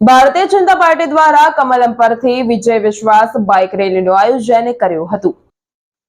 Bharatiya Janata party દ્વારા કમલમ પરથી વિજય વિશ્વાસ બાઇક રેલીનું આયોજન કર્યું હતું.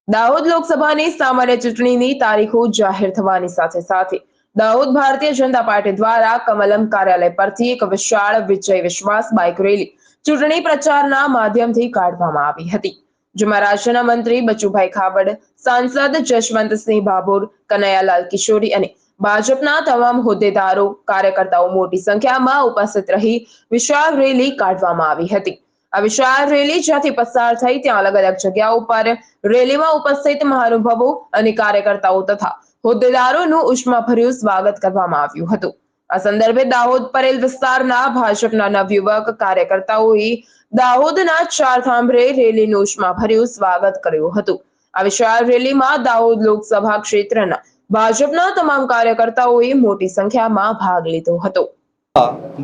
દાહોદ લોકસભાની સામાન્ય ચૂંટણીની તારીખો જાહેર થવાની સાથે સાથે દાહોદ ભારતીય જનતા પાર્ટી દ્વારા કમલમ કાર્યાલય પરથી એક વિશાળ વિજય વિશ્વાસ બાઇક રેલી ચૂંટણી પ્રચારના માધ્યમથી કાઢવામાં આવી હતી. જેમાં રાજ્યના મંત્રી બચુભાઈ ખાબડ, સાંસદ જશવંતસિંહ ભાભોર કનૈયાલાલ કિશોરી અને ભાજપના તમામ હોદ્દેદારો, કાર્યકર્તાઓ મોટી સંખ્યામાં ઉપસ્થિત રહી વિશાળ રેલી કાઢવામાં આવી હતી. આ વિશાળ રેલી જ્યાંથી પસાર થઈ ત્યાં અલગ અલગ જગ્યાઓ પર રેલીમાં ઉપસ્થિત મહાનુભાવો અને કાર્યકર્તાઓ તથા હોદ્દેદારોનું ઉષ્માભર્યું સ્વાગત કરવામાં આવ્યું હતું. આ સંદર્ભે દાહોદ પરેલ વિસ્તારના ભાજપના નવયુવક કાર્યકર્તાઓએ દાહોદના ચાર થાંભરે રેલીનું ઉષ્માભર્યું સ્વાગત કર્યું હતું. આ વિશાળ રેલીમાં દાહોદ લોકસભા ક્ષેત્રના ભાજપના તમામ કાર્યકર્તાઓએ મોટી સંખ્યામાં ભાગ લીધો હતો.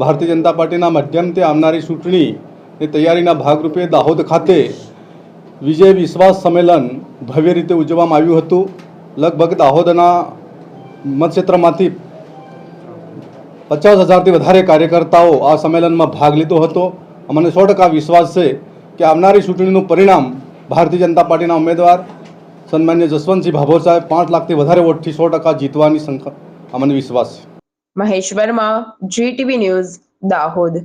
ભારતીય જનતા પાર્ટીના માધ્યમથી આવનારી ચૂંટણીની તૈયારીના ભાગરૂપે દાહોદ ખાતે વિજય વિશ્વાસ સંમેલન ભવ્ય રીતે ઉજવવામાં આવ્યું હતું. લગભગ દાહોદના મતક્ષેત્રમાંથી પચાસ હજારથી વધારે કાર્યકર્તાઓ આ સંમેલનમાં ભાગ લીધો હતો. અમને સો ટકા વિશ્વાસ છે કે આવનારી ચૂંટણીનું પરિણામ ભારતીય જનતા પાર્ટીના ઉમેદવાર સન્માન્ય જસવંતસિંહ ભાભોર સાહેબ, પાંચ લાખથી વધારે વોટથી સો ટકા જીતવાની અમને વિશ્વાસ છે. Mahesh Verma GTV news Dahod.